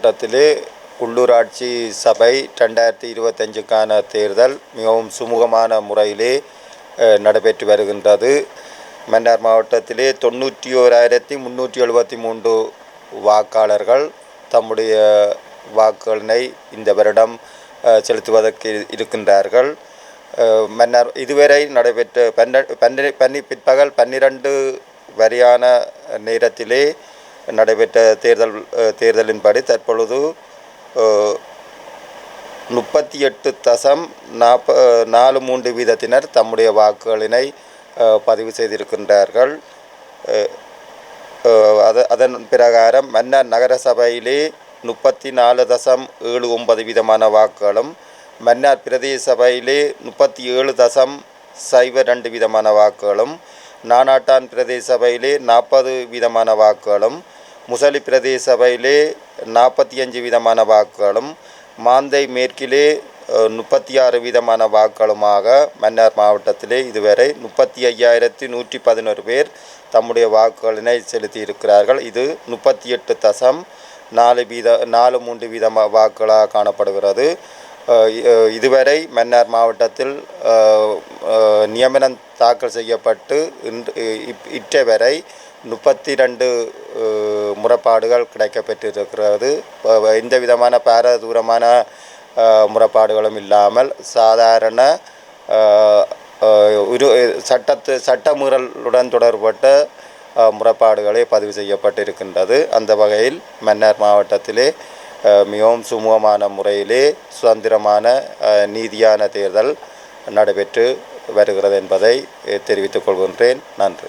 மாவட்டத்திலே உள்ளூராட்சி சபை ரெண்டாயிரத்தி இருபத்தஞ்சுக்கான தேர்தல் மிகவும் சுமூகமான முறையிலே நடைபெற்று வருகின்றது. மன்னார் மாவட்டத்திலே தொண்ணூற்றி ஓராயிரத்தி முந்நூற்றி எழுபத்தி மூன்று வாக்காளர்கள் தம்முடைய வாக்குகளினை இந்த வருடம் செலுத்துவதற்கு இருக்கின்றார்கள். அஹ், மன்னார் இதுவரை நடைபெற்ற பன்னெண்டு பன்னி பிற்பகல் பன்னிரண்டு வரையான நேரத்திலே நடைபெற்ற தேர்தல் தேர்தலின்படி தற்பொழுது முப்பத்தி எட்டு தசம் நாற்ப நாலு மூன்று வீதத்தினர் தம்முடைய வாக்குகளினை பதிவு செய்திருக்கின்றார்கள். அஹ், அதன் பிரகாரம் மன்னார் நகரசபையிலே முப்பத்தி நாலு தசம் ஏழு ஒன்பது வீதமான வாக்குகளும் மன்னார் பிரதேச சபையிலே முப்பத்தி ஏழு தசம் சைவ ரெண்டு வீதமான வாக்குகளும் நானாட்டான் பிரதேச சபையிலே நாற்பது வீதமான வாக்குகளும் முசலி பிரதேச சபையிலே நாற்பத்தி அஞ்சு வீதமான வாக்குகளும் மாந்தை மேற்கிலே முப்பத்தி ஆறு வீதமான வாக்குகளுமாக மன்னார் மாவட்டத்திலே இதுவரை முப்பத்தி ஐயாயிரத்தி நூற்றி பதினோரு பேர் தம்முடைய வாக்குகளினை செலுத்தி இருக்கிறார்கள் இது முப்பத்தி எட்டு தசம் நாலு வீத நாலு மூன்று வீதமா வாக்குகளாக காணப்படுகிறது. இதுவரை மன்னார் மாவட்டத்தில் நியமனம் தாக்கல் செய்யப்பட்டு இன்று இப்- இற்றை வரை முப்பத்தி ரெண்டு முறைப்பாடுகள் கிடைக்கப்பெற்றிருக்கிறது. எந்த விதமான பாரதூரமான முறைப்பாடுகளும் இல்லாமல் சாதாரண ஒரு சட்டத்து சட்டமீறலுடன் தொடர்பட்ட அஹ், முறைப்பாடுகளே பதிவு செய்யப்பட்டிருக்கின்றது. அந்த வகையில் மன்னார் மாவட்டத்திலே மிகவும் சுமூகமான முறையிலே சுதந்திரமான நீதியான தேர்தல் நடைபெற்று வருகிறது என்பதை தெரிவித்துக் கொள்கின்றேன். நன்றி.